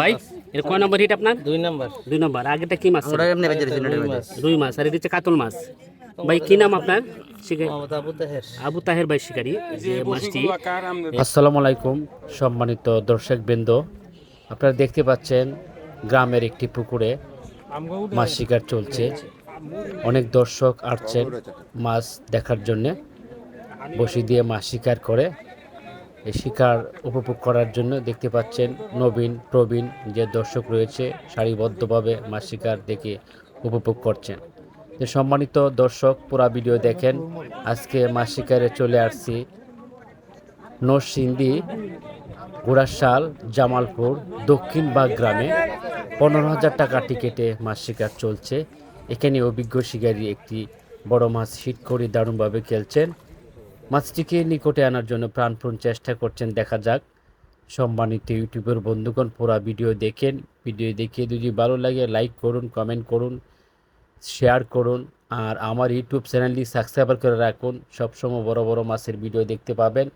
ভাই এর কয় নম্বর হিট আপনার? দুই নাম্বার। দুই নম্বর। আগেটা কি মাছ? দুই মাছ আর এটা হচ্ছে কাতল মাছ। ভাই কি নাম আপনার? আবু তাহের। ভাই শিকারি। যে মাছটি। আসসালামু আলাইকুম সম্মানিত দর্শক বৃন্দ আপনারা দেখতে পাচ্ছেন গ্রামের একটি পুকুরে মাছ শিকার চলছে। অনেক দর্শক আসছেন মাছ দেখার জন্যে। বসি দিয়ে মাছ শিকার করে। শিকার উপভোগ করার জন্য দেখতে পাচ্ছেন নবীন, প্রবীণ যে দর্শক রয়েছে, সারিবদ্ধভাবে মাছ শিকার দেখে উপভোগ করছেন। তো সম্মানিত দর্শক, পুরা ভিডিও দেখেন, আজকে মাছ শিকারে চলে আসছি নরসিংদী গোড়াশাল জামালপুর, দক্ষিণ বাগ গ্রামে। পনেরো হাজার টাকা টিকেটে মাছ শিকার চলছে। এখানে অভিজ্ঞ শিকারী একটি বড় মাছ হিট করে দারুণভাবে খেলছেন। মাছটিকে নিকটে আনার জন্য প্রাণপণ চেষ্টা করছেন দেখা যাক। সম্মানিত ইউটিউবের বন্ধুগণ পুরা ভিডিও দেখেন। ভিডিও দেখে যদি ভালো লাগে লাইক করুন কমেন্ট করুন শেয়ার করুন আর আমার ইউটিউব চ্যানেলটি সাবস্ক্রাইবার করে রাখুন। সবসময় বড় বড় মাছের ভিডিও দেখতে পাবেন।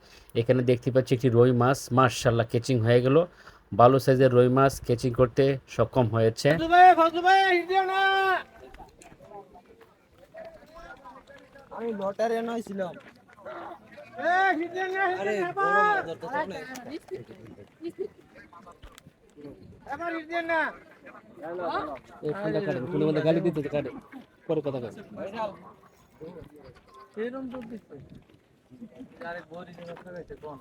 এখানে দেখতে পাচ্ছি একটি রুই মাছ মার্শাল্লাহ কেচিং হয়ে গেল। ভালো সাইজের রুই মাছ কেচিং করতে সক্ষম হয়েছে। আমি লটারে নইছিলাম গালি দিতে কাটে। পরে কথা কাছে এরকম তো দিচ্ছে। আরে বড়ি দিন করে কোন?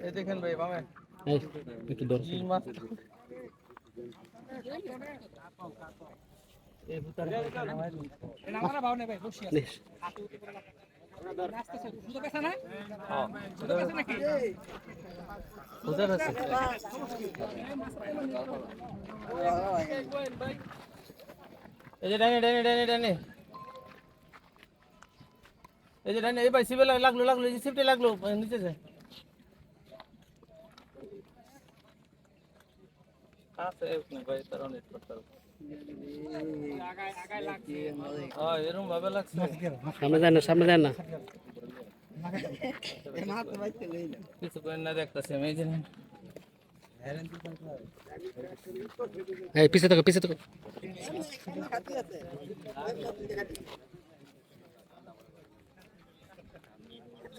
এই দেখেন ভাই বামে। এই, একটু ধরো। এই ভুতারে আছে। এই। যে ডাইনে এই যে ডাইনে এই ভাই সিবে লাগল লাগল এই যে সিফটে লাগল নিচে যায় আছে ভাই তার অনেক করতে হ্যাঁ এরকম ভাবে লাগছে সামনে যায় না সামনে যায় না কিছু করে না দেখতেছি আমি এই যে এই পিছে থাকো পিছে থাকো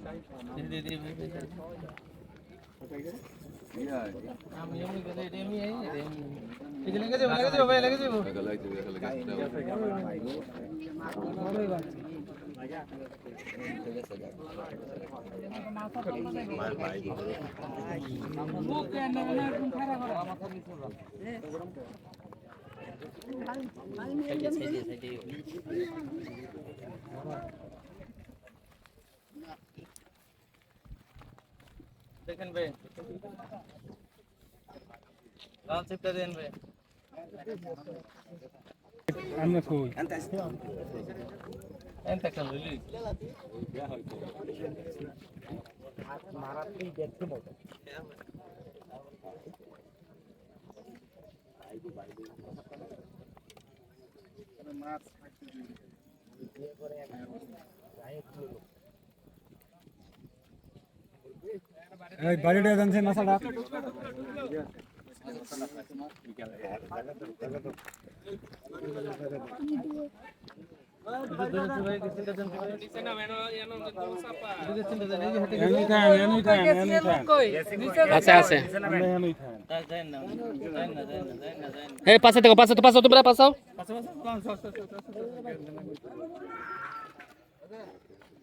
এটা নি তাহলে কমে দে দি দি দি আমি এমনি করে এটা এমনি এই এটা এমনি এই যে লেগে যাব লেগে যাব ভাই লেগে যাব দেখেন ভাই লাল চিপটা দেন ভাই এনতে একটা লইলি এই বাড়িটা জানছেন মাছাটা any time any time any time আছে আছে আমরা এনি টাইম এই পাশে থাকো, পাশে তো, পাশে তোমরা পাশাও কিনার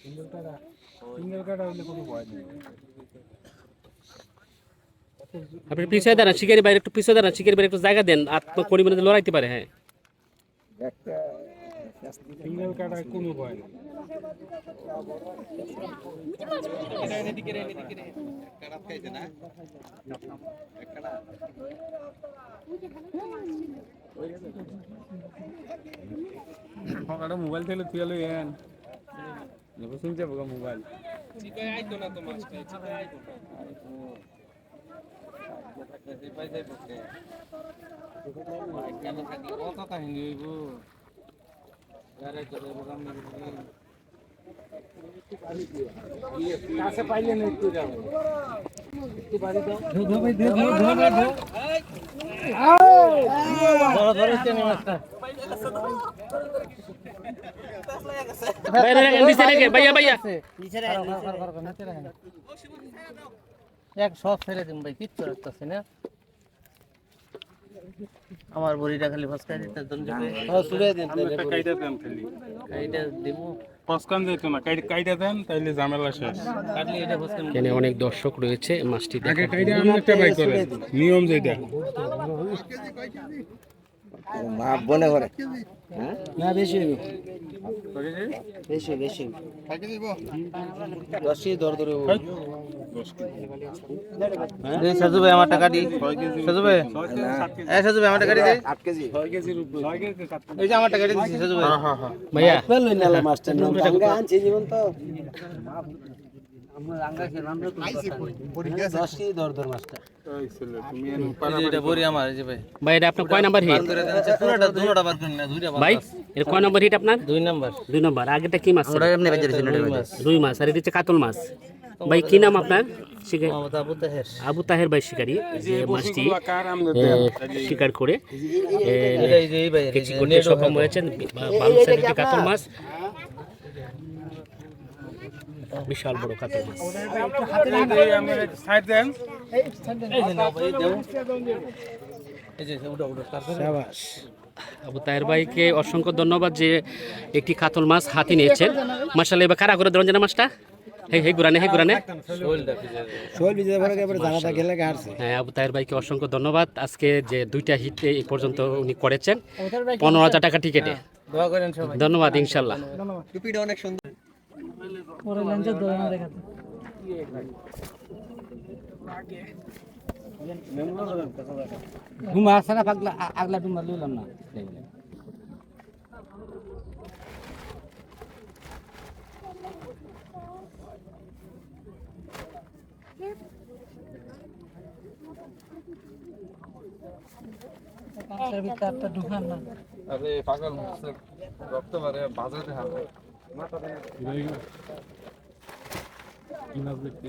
সিঙ্গেল কাটা হইলে কোনো ভয় নেই আপনি পিছিয়ে দাঁড়ান শিকারি বাইরে একটু পিছিয়ে দাঁড়ান শিকারি বাইরে একটু জায়গা দেন আত্মপরিমাণে লড়াইতে পারে হ্যাঁ সিঙ্গেল কাটা কোনো ভয় নেই একটা মোবাইল থেকে তুই এলো এন শুনছে বগা মোবাইল কত কাহিনী হইব আরে বোকাম কাছে পাইলে না একটু যাবে ধরো ধরো চেনি মাছটা বাইরে রাখেন, নিচে রেখে, ভাইয়া ভাইয়া এক সব ছেড়ে দিন ভাই কিচ্ছু রাখতেছি না আমার বড়িটা খালি। ফসকাই দিতে দন হ্যাঁ দিন কাইটা দিমু পসকান যেত না কাইটা কাইটা দেন তাইলে ঝামেলা শেষ। এখানে অনেক দর্শক রয়েছে মাছটি আগে দেখার কাইটা আমি একটা বাই করে নিয়ম যেটা। না বেশি হইব। বেশি বেশি। দশই দর ধরে এই সাজু ভাই আমার টাকা দি। সাজু ভাই এই সাজু ভাই আমার টাকা দি দে। আট কেজি এই যে আমার টাকা দি সাজু ভাই ভাইয়া। পেল না মাস্টার নাম টাঙ্গা আনছি জীবন তো দশই দর ধর মাস্টার ওই ছেলে তুমি এন এই এটা বড়ি আমার এই যে ভাই। ভাই এটা আপনার কয় নাম্বার হিট? করে আচ্ছা, পুরোটা দুটোটা বাদ দিন না দুইটা ভাই এর কয় নাম্বার হিট আপনার? দুই নাম্বার। দুই নম্বর। আগেটা কি মাছ? এমনি দুই মাছ আর এটা হচ্ছে কাতল মাছ। ভাই কি নাম আপনার? আবু তাহের। আবু ভাই শিকারি। যে মাছটি শিকার করে। সক্ষম হয়েছেন বা- ভালো একটি কাতল মাছ বিশাল বড় কাতল মাছ। আবু তাহের ভাইকে অসংখ্য ধন্যবাদ যে একটি কাতল মাছ হাতে নিয়েছেন। মাসাল্লাহ এবার কারা করে ধরেন না মাছটা? গুরানে গুরানে বিজয় এবারে জানাটা গেলে হ্যাঁ আবু তাহের ভাইকে অসংখ্য ধন্যবাদ। আজকে যে দুইটা হিট এই পর্যন্ত উনি করেছেন। পনেরো হাজার টাকা টিকেটে দোয়া করেন সবাই। ধন্যবাদ ইনশাল্লাহ টুপিটা অনেক সুন্দর। ঘুমা আছে না পাগলা আগলা ডুমা লইলাম না। আরে পাগল রক্ত মারে বাজাতে হবে। কি নাম লিখতে